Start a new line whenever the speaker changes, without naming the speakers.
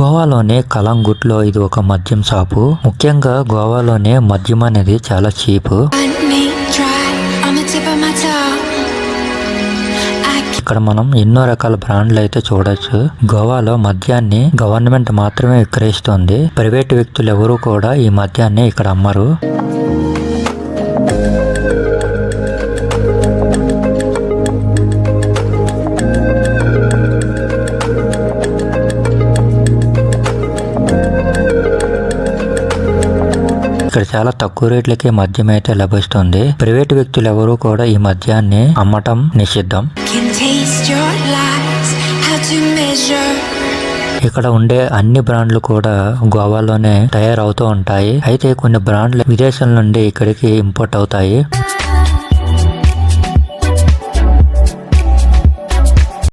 గోవాలోని కలంగుట్లో ఇది ఒక మద్యం షాపు. ముఖ్యంగా గోవాలోనే మద్యం అనేది చాలా చీప్. ఇక్కడ మనం ఎన్నో రకాల బ్రాండ్లు అయితే చూడొచ్చు. గోవాలో మద్యాన్ని గవర్నమెంట్ మాత్రమే విక్రయిస్తుంది. ప్రైవేట్ వ్యక్తులు ఎవరు కూడా ఈ మద్యాన్ని ఇక్కడ అమ్మరు. ఇక్కడ చాలా తక్కువ రేట్లకే మద్యం అయితే లభిస్తుంది. ప్రైవేట్ వ్యక్తులు ఎవరు కూడా ఈ మద్యాన్ని అమ్మటం నిషిద్ధం? ఇక్కడ ఉండే అన్ని బ్రాండ్లు కూడా గోవాలోనే తయారవుతూ ఉంటాయి. అయితే కొన్ని బ్రాండ్లు విదేశాల నుండి ఇక్కడికి ఇంపోర్ట్ అవుతాయి.